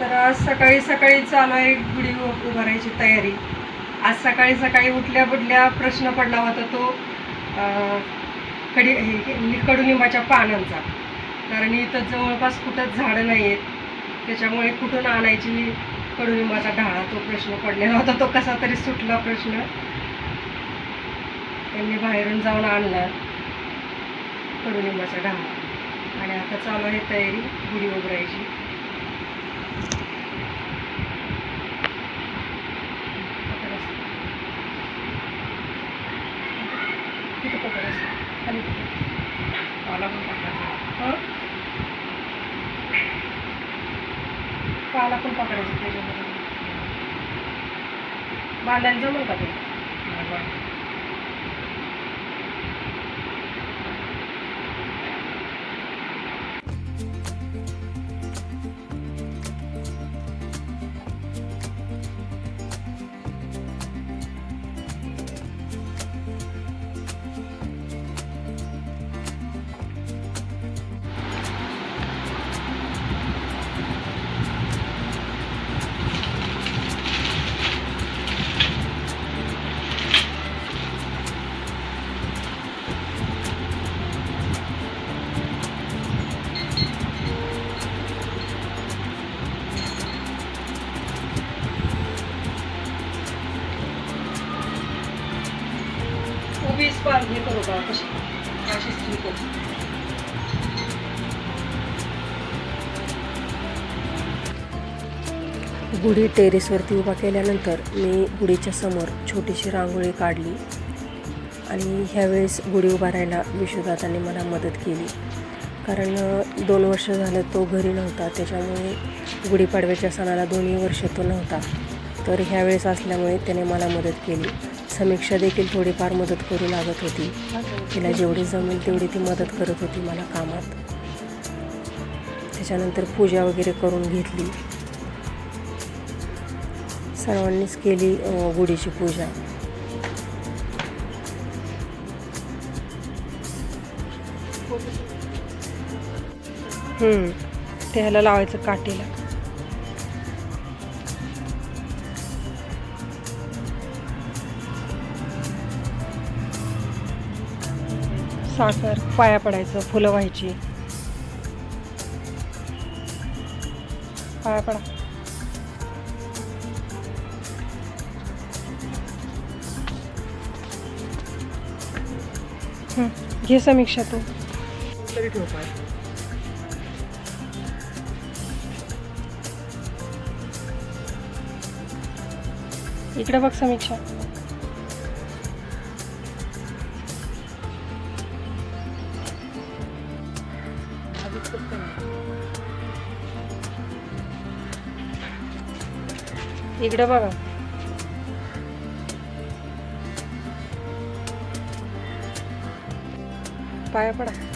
तर आज सकाळी सकाळी चालू आहे गुढी उभारायची तयारी. आज सकाळी सकाळी उठल्या बुडल्या प्रश्न पडला होता तो कडी हे- म्हणजे कडुलिंबाच्या पानांचा. कारण इथं जवळपास कुठंच झाडं नाही आहेत त्याच्यामुळे कुठून आणायची कडुलिंबाचा ढाळा? तो प्रश्न पडलेला होता. तो कसा तरी सुटला प्रश्न. त्यांनी बाहेरून जाऊन आणला कडुलिंबाचा ढाळा. आणि आता चालू आहे तयारी गुढी उभारायची. पाला पण पकडायचं त्याच्यामध्ये बांधायला जमल का ते उभी स्पार हे करू का कशी अशी स्त्री करू गुढी टेरेसवरती उभा केल्यानंतर मी गुढीच्या समोर छोटीशी रांगोळी काढली. आणि ह्यावेळेस गुढी उभारायला विश्वदाताने मला मदत केली. कारण दोन वर्ष झालं तो घरी नव्हता. त्याच्यामुळे गुढीपाडव्याच्या सणाला दोन्ही वर्ष तो नव्हता. तर ह्यावेळेस असल्यामुळे त्याने मला मदत केली. समीक्षा देखील थोडीफार मदत करू लागत होती. तिला जेवढी जमेल तेवढी ती मदत करत होती मला कामात. त्याच्यानंतर पूजा वगैरे करून घेतली. सर्वांनीच केली गुढीची पूजा. हम्म. ते ह्याला लावायचं काठीला. साखर पाया पडायचं फुलं व्हायची. पाया पडा. घे समीक्षा तू. तरी ठेव पाय. इकडे बघ समीक्षा. इकडे बघा. पाया पडा.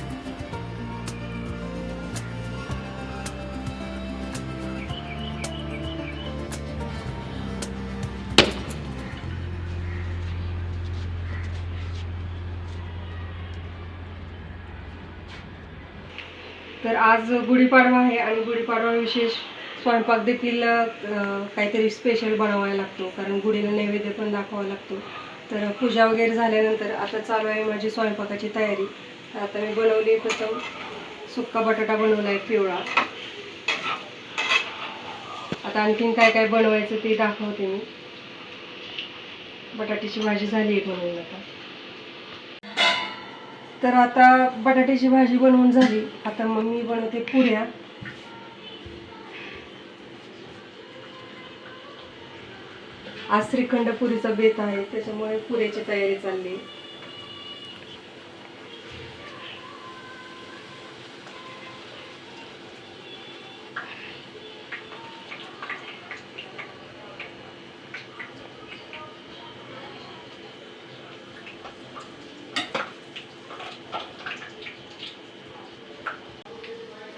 तर आज गुढीपाडवा आहे आणि गुढीपाडवा विशेष स्वयंपाक देखील काहीतरी स्पेशल बनवायला लागतो. कारण गुढीला नैवेद्य पण दाखवावा लागतो. तर पूजा वगैरे झाल्यानंतर आता चालू आहे माझी स्वयंपाकाची तयारी. तर आता मी बनवली प्रथम सुक्का बटाटा बनवला आहे पिवळा. आता आणखीन काय काय बनवायचं ते दाखवते मी. बटाट्याची भाजी झाली आहे बनवून आता. तर आता बटाट्याची भाजी बनवून झाली. आता मग मी बनवते पुऱ्या. आज श्रीखंड पुरीचा बेत आहे त्याच्यामुळे पुऱ्याची तयारी चालली.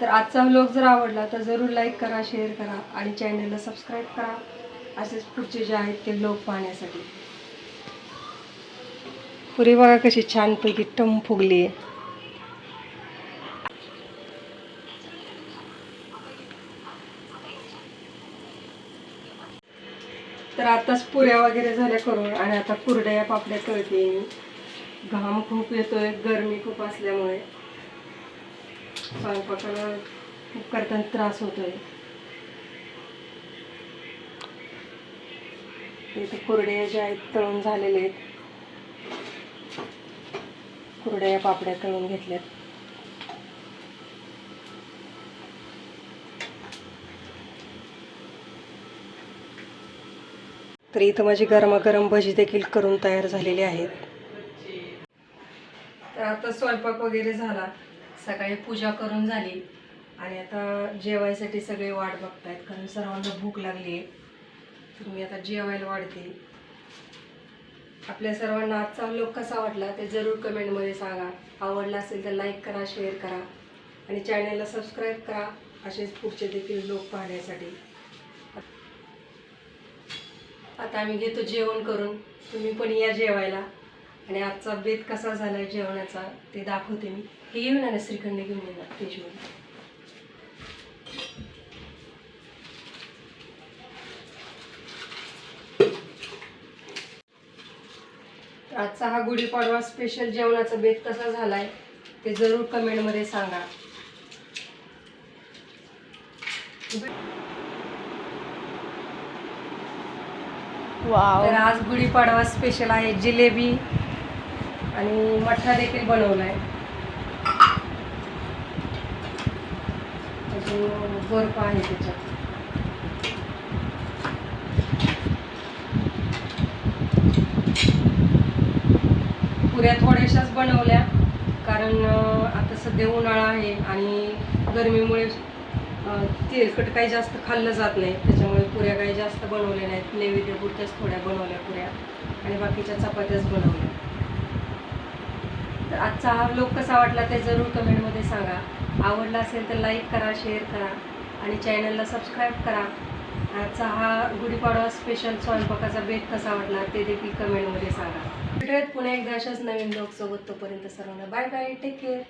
तर आजचा व्लॉग जर आवडला तर जरूर लाईक करा शेअर करा आणि चॅनलला सबस्क्राईब करा. असेच पुढचे जे आहेत ते व्लॉग पाहण्यासाठी. पुरी बघा कशी छानपैकी टम फुगली. आहे तर आताच पुऱ्या वगैरे झाल्या करून आणि आता कुरड्या पापड्या कळते घाम खूप येतोय गरमी खूप असल्यामुळे. स्वयंपाकाला खूप करताना त्रास होतोय. इथे कुरड्या ज्या आहेत तळून झालेले आहेत. कुरड्या पापड्या तळून घेतल्यात. तर इथं माझी गरमागरम भजी देखील करून तयार झालेली आहेत. तर आता स्वयंपाक वगैरे झाला. सकाळी पूजा करून झाली. आणि आता जेवायसाठी सगळे वाट बघतायत कारण सर्वांना भूक लागली आहे. तर मी आता जेवायला वाढते. आपल्या सर्वांना आजचा व्लॉग कसा वाटला ते जरूर कमेंटमध्ये सांगा. आवडला असेल तर लाईक करा शेअर करा. आणि चॅनलला सबस्क्राईब करा. असेच पुढचे देखील लोक पाहण्यासाठी. आता आम्ही घेतो जेवण करून. तुम्ही पण या जेवायला. आणि आजचा बेत कसा झाला जेवणाचा ते दाखवते मी. हे घेऊन ना श्रीखंड घेऊन येणार फ्रीजमध्ये आजचा हा गुढीपाडवा स्पेशल जेवणाचा बेत कसा झालाय ते जरूर कमेंटमध्ये सांगा. तर आज गुढीपाडवा स्पेशल आहे जिलेबी आणि मठ्ठा देखील आहे अजून बर्फ आहे त्याच्यात. पुऱ्या थोड्याशाच बनवल्या कारण आता सध्या उन्हाळा आहे आणि गरमीमुळे तेलकट काही जास्त खाल्लं जात नाही. त्याच्यामुळे पुऱ्या काही जास्त बनवल्या नाहीत. नैवेद्यपुरत्याच थोड्या बनवल्या पुऱ्या आणि बाकीच्या चपात्याच बनवल्या. तर आजचा हा लोक कसा वाटला ते जरूर कमेंटमध्ये सांगा. आवडला असेल तर लाईक करा शेअर करा आणि चॅनलला सबस्क्राईब करा. आजचा हा गुढीपाडवा स्पेशल स्वयंपाकाचा बेत कसा वाटला ते देखील कमेंटमध्ये सांगा. भेटूयात पुन्हा एकदा अशाच नवीन ब्लॉगसोबत तोपर्यंत सर्वांना बाय बाय टेक केअर